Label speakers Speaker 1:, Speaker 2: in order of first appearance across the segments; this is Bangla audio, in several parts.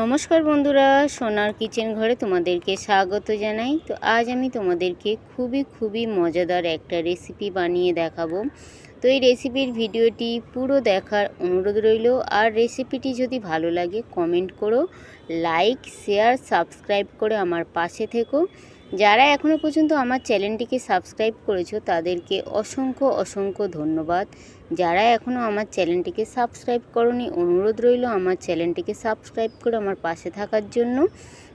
Speaker 1: নমস্কার বন্ধুরা, সোনার কিচেন ঘরে তোমাদেরকে স্বাগত জানাই। তো আজ আমি তোমাদেরকে খুবই খুবই মজাদার একটা রেসিপি বানিয়ে দেখাবো। তো এই রেসিপির ভিডিওটি পুরো দেখার অনুরোধ রইল। আর রেসিপিটি যদি ভালো লাগে কমেন্ট করো লাইক শেয়ার সাবস্ক্রাইব করে আমার পাশে থেকো। যারা এখনও পর্যন্ত আমার চ্যানেলটিকে সাবস্ক্রাইব করেছ, তাদেরকে অসংখ্য অসংখ্য ধন্যবাদ। যারা এখনও আমার চ্যানেলটিকে সাবস্ক্রাইব করনি, অনুরোধ রইল আমার চ্যানেলটিকে সাবস্ক্রাইব করে আমার পাশে থাকার জন্য।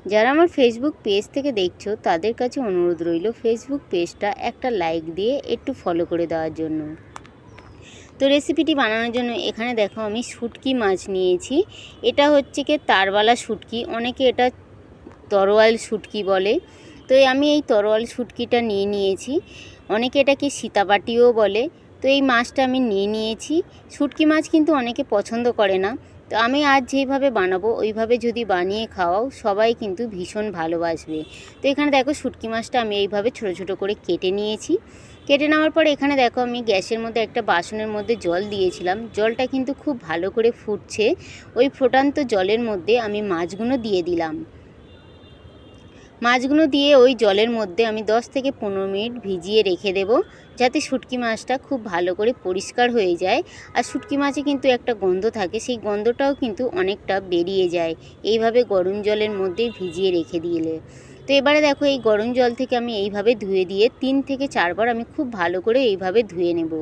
Speaker 1: যারা আমার ফেসবুক পেজ থেকে দেখছ, তাদের কাছে অনুরোধ রইল ফেসবুক পেজটা একটা লাইক দিয়ে একটু ফলো করে দেওয়ার জন্য। তো রেসিপিটি বানানোর জন্য এখানে দেখো আমি শুটকি মাছ নিয়েছি। এটা হচ্ছে কি তারবালা শুটকি, অনেকে এটা তরোয়াল শুটকি বলে। তো আমি এই তরোয়াল শুটকিটা নিয়ে নিয়েছি। অনেকে এটাকে সীতাপাটিও বলে। তো এই মাছটা আমি নিয়ে নিয়েছি। শুটকি মাছ কিন্তু অনেকে পছন্দ করে না। তো আমি আজ যেইভাবে বানাবো, ওইভাবে যদি বানিয়ে খাওয়াও, সবাই কিন্তু ভীষণ ভালোবাসবে। তো এখানে দেখো শুটকি মাছটা আমি এইভাবে ছোট ছোট করে কেটে নিয়েছি। কেটে নেওয়ার পরে এখানে দেখো আমি গ্যাসের মধ্যে একটা বাসনের মধ্যে জল দিয়েছিলাম। জলটা কিন্তু খুব ভালো করে ফুটছে। ওই ফোটান্ত জলের মধ্যে আমি মাছগুলো দিয়ে দিলাম। মাছগুলো দিয়ে ওই জলের মধ্যে আমি 10 থেকে পনেরো মিনিট ভিজিয়ে রেখে দেব, যাতে শুটকি মাছটা খুব ভালো করে পরিষ্কার হয়ে যায়। আর শুটকি মাছে কিন্তু একটা গন্ধ থাকে, সেই গন্ধটাও কিন্তু অনেকটা বেরিয়ে যায়। এইভাবে গরম জলের মধ্যে ভিজিয়ে রেখে দিলে। তো এবারে দেখো, এই গরম জল থেকে আমি এইভাবে ধুয়ে দিয়ে তিন থেকে চারবার আমি খুব ভালো করে এইভাবে ধুয়ে নেব।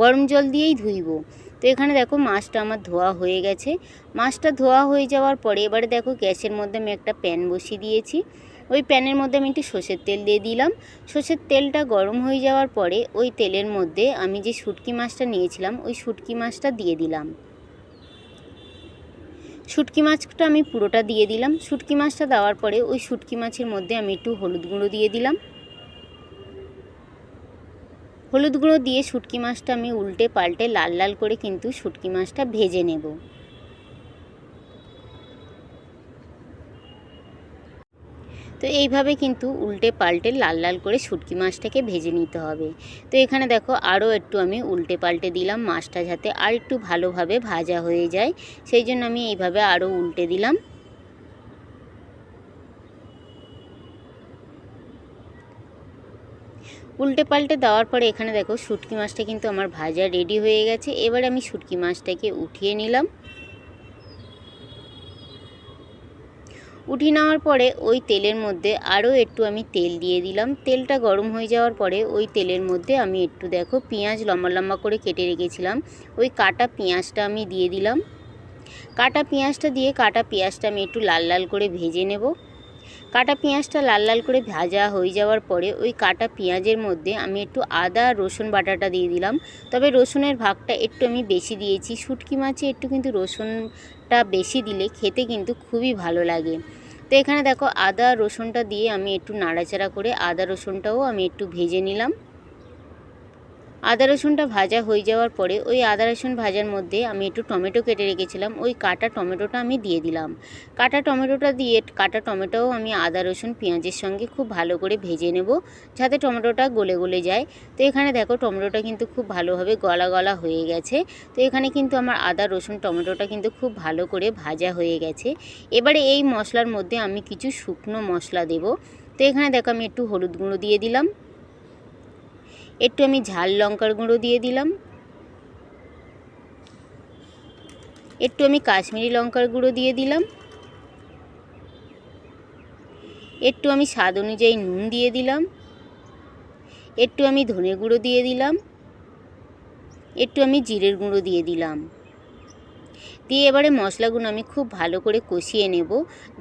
Speaker 1: গরম জল দিয়েই ধুইব। তো এখানে দেখো, মাছটা আমার ধোয়া হয়ে গেছে। মাছটা ধোয়া হয়ে যাওয়ার পরে এবারে দেখো, গ্যাসের মধ্যে আমি একটা প্যান বসিয়ে দিয়েছি। ওই প্যানের মধ্যে আমি একটু সর্ষের তেল দিয়ে দিলাম। সর্ষের তেলটা গরম হয়ে যাওয়ার পরে ওই তেলের মধ্যে আমি যে শুটকি মাছটা নিয়েছিলাম, ওই শুটকি মাছটা দিয়ে দিলাম। শুটকি মাছটা আমি পুরোটা দিয়ে দিলাম। শুটকি মাছটা দেওয়ার পরে ওই শুটকি মাছের মধ্যে আমি একটু হলুদ গুঁড়ো দিয়ে দিলাম। হলুদ গুঁড়ো দিয়ে শুটকি মাছটা আমি উল্টে পাল্টে লাল লাল করে কিন্তু শুটকি মাছটা ভেজে নেব। তো এইভাবে কিন্তু উল্টে পাল্টে লাল লাল করে শুটকি মাছটাকে ভেজে নিতে হবে। তো এখানে দেখো আরও একটু আমি উল্টে পাল্টে দিলাম মাছটা যাতে আর একটু ভালোভাবে ভাজা হয়ে যায়। সেই জন্য আমি এইভাবে আরও উল্টে দিলাম। উল্টে পাল্টে দেওয়ার পরে এখানে দেখো শুটকি মাছটা কিন্তু আমার ভাজা রেডি হয়ে গেছে। এবার আমি শুটকি মাছটাকে উঠিয়ে নিলাম। উঠিয়ে নেওয়ার পরে ওই তেলের মধ্যে আরও একটু আমি তেল দিয়ে দিলাম। তেলটা গরম হয়ে যাওয়ার পরে ওই তেলের মধ্যে আমি একটু দেখো পেঁয়াজ লম্বা লম্বা করে কেটে রেখেছিলাম। ওই কাটা পেঁয়াজটা আমি দিয়ে দিলাম। কাটা পেঁয়াজটা দিয়ে কাটা পেঁয়াজটা আমি একটু লাল লাল করে ভেজে নেব। কাটা পেঁয়াজটা লাল লাল করে ভাজা হয়ে যাওয়ার পরে ওই কাটা পেঁয়াজের মধ্যে আমি একটু আদা রসুন বাটাটা দিয়ে দিলাম। তবে রসুনের ভাগটা একটু আমি বেশি দিয়েছি। শুটকি মাছে একটু কিন্তু রসুনটা বেশি দিলে খেতে কিন্তু খুবই ভালো লাগে। তো এখানে দেখো আদা রসুনটা দিয়ে আমি একটু নাড়াচাড়া করে আদা রসুনটাও আমি একটু ভেজে নিলাম। আদা রসুনটা ভাজা হয়ে যাওয়ার পরে ওই আদা রসুন ভাজার মধ্যে আমি একটু টমেটো কেটে রেখেছিলাম। ওই কাটা টমেটোটা আমি দিয়ে দিলাম। কাটা টমেটোটা দিয়ে কাটা টমেটোও আমি আদা রসুন পেঁয়াজের সঙ্গে খুব ভালো করে ভেজে নেব যাতে টমেটোটা গলে গলে যায়। তো এখানে দেখো টমেটোটা কিন্তু খুব ভালোভাবে গলা গলা হয়ে গেছে। তো এখানে কিন্তু আমার আদা রসুন টমেটোটা কিন্তু খুব ভালো করে ভাজা হয়ে গেছে। এবারে এই মশলার মধ্যে আমি কিছু শুকনো মশলা দেব। তো এখানে দেখো আমি একটু হলুদ গুঁড়ো দিয়ে দিলাম। একটু আমি ঝাল লঙ্কার গুঁড়ো দিয়ে দিলাম। একটু আমি কাশ্মীরি লঙ্কার গুঁড়ো দিয়ে দিলাম। একটু আমি স্বাদ অনুযায়ী নুন দিয়ে দিলাম। একটু আমি ধনে গুঁড়ো দিয়ে দিলাম। একটু আমি জিরের গুঁড়ো দিয়ে দিলাম। দিয়ে এবারে মশলাগুলো আমি খুব ভালো করে কষিয়ে নেব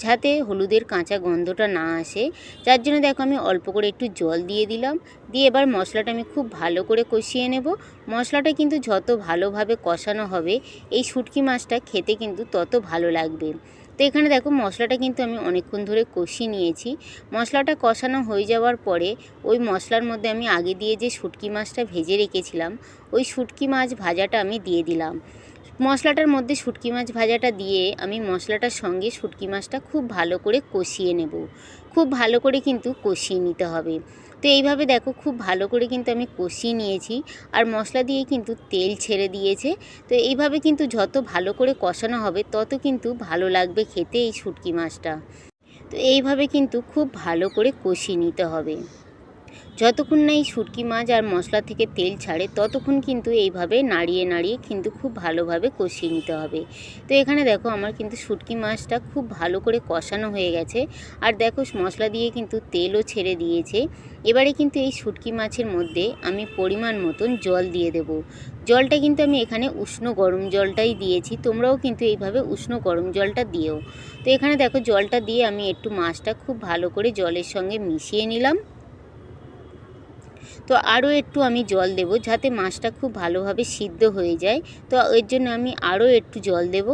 Speaker 1: যাতে হলুদের কাঁচা গন্ধটা না আসে। যার জন্য দেখো আমি অল্প করে একটু জল দিয়ে দিলাম। দিয়ে এবার মশলাটা আমি খুব ভালো করে কষিয়ে নেব। মশলাটা কিন্তু যত ভালোভাবে কষানো হবে, এই শুটকি মাছটা খেতে কিন্তু তত ভালো লাগবে। তো এখানে দেখো মশলাটা কিন্তু আমি অনেকক্ষণ ধরে কষিয়ে নিয়েছি। মশলাটা কষানো হয়ে যাওয়ার পরে ওই মশলার মধ্যে আমি আগে দিয়ে যে শুটকি মাছটা ভেজে রেখেছিলাম, ওই শুটকি মাছ ভাজাটা আমি দিয়ে দিলাম। মশলাটার মধ্যে শুটকি মাছ ভাজাটা দিয়ে আমি মশলাটার সঙ্গে শুটকি মাছটা খুব ভালো করে কষিয়ে নেব। খুব ভালো করে কিন্তু কষিয়ে নিতে হবে। তো এইভাবে দেখো খুব ভালো করে কিন্তু আমি কষিয়ে নিয়েছি আর মশলা দিয়ে কিন্তু তেল ছেড়ে দিয়েছে। তো এইভাবে কিন্তু যত ভালো করে কষানো হবে তত কিন্তু ভালো লাগবে খেতে এই শুটকি মাছটা। তো এইভাবে কিন্তু খুব ভালো করে কষিয়ে নিতে হবে। যতক্ষণ না এই শুটকি মাছ আর মশলা থেকে তেল ছাড়ে, ততক্ষণ কিন্তু এইভাবে নাড়িয়ে নাড়িয়ে কিন্তু খুব ভালোভাবে কষিয়ে নিতে হবে। তো এখানে দেখো আমার কিন্তু শুটকি মাছটা খুব ভালো করে কষানো হয়ে গেছে। আর দেখো মশলা দিয়ে কিন্তু তেলও ছেড়ে দিয়েছে। এবারে কিন্তু এই শুটকি মাছের মধ্যে আমি পরিমাণ মতন জল দিয়ে দেব। জলটা কিন্তু আমি এখানে উষ্ণ গরম জলটাই দিয়েছি, তোমরাও কিন্তু এইভাবে উষ্ণ গরম জলটা দিও। তো এখানে দেখো জলটা দিয়ে আমি একটু মাছটা খুব ভালো করে জলের সঙ্গে মিশিয়ে নিলাম। তো আরও একটু আমি জল দেব যাতে মাছটা খুব ভালোভাবে সিদ্ধ হয়ে যায়। তো এর জন্য আমি আরও একটু জল দেব।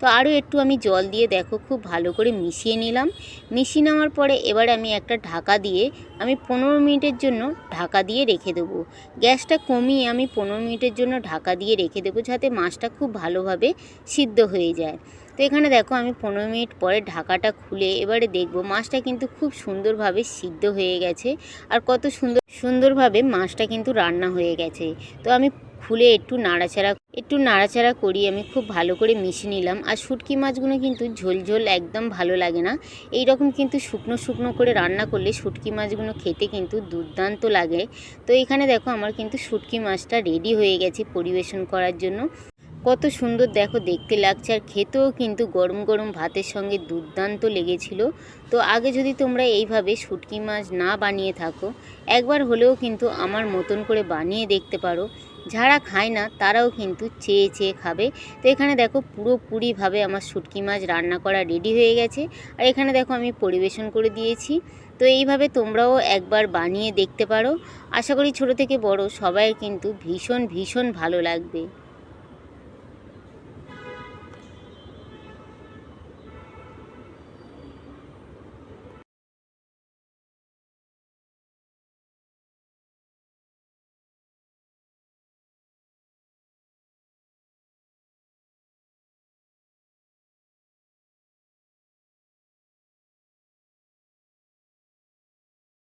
Speaker 1: তো আরও একটু আমি জল দিয়ে দেখো, খুব ভালো করে মিশিয়ে নিলাম। মিশিয়ে নেওয়ার পরে এবার আমি একটা ঢাকা দিয়ে আমি পনেরো মিনিটের জন্য ঢাকা দিয়ে রেখে দেবো। গ্যাসটা কমিয়ে আমি পনেরো মিনিটের জন্য ঢাকা দিয়ে রেখে দেবো যাতে মাছটা খুব ভালোভাবে সিদ্ধ হয়ে যায়। তো এখানে দেখো, আমি পনেরো মিনিট পরে ঢাকাটা খুলে এবারে দেখব মাছটা কিন্তু খুব সুন্দরভাবে সিদ্ধ হয়ে গেছে। আর কত সুন্দর, সুন্দরভাবে মাছটা কিন্তু রান্না হয়ে গেছে। তো আমি খুলে একটু নাড়াচাড়া একটু নাড়াচাড়া করি আমি, খুব ভালো করে মিশে নিলাম। আর শুটকি মাছগুলো কিন্তু ঝোল ঝোল একদম ভালো লাগে না। এই রকম কিন্তু শুকনো শুকনো করে রান্না করলে শুটকি মাছগুলো খেতে কিন্তু দুর্দান্ত লাগে। তো এখানে দেখো আমার কিন্তু শুটকি মাছটা রেডি হয়ে গেছে পরিবেশন করার জন্য। কত সুন্দর দেখো, দেখতে লাগছে। আর খেতেও কিন্তু গরম গরম ভাতের সঙ্গে দুর্দান্ত লেগেছিল। তো আগে যদি তোমরা এইভাবে শুটকি মাছ না বানিয়ে থাকো, একবার হলেও কিন্তু আমার মতন করে বানিয়ে দেখতে পারো। যারা খায় না, তারাও কিন্তু চেয়ে চেয়ে খাবে। তো এখানে দেখো পুরোপুরিভাবে আমার শুটকি মাছ রান্না করা রেডি হয়ে গেছে। আর এখানে দেখো আমি পরিবেশন করে দিয়েছি। তো এইভাবে তোমরাও একবার বানিয়ে দেখতে পারো। আশা করি ছোট থেকে বড় সবাই কিন্তু ভীষণ ভীষণ ভালো লাগবে।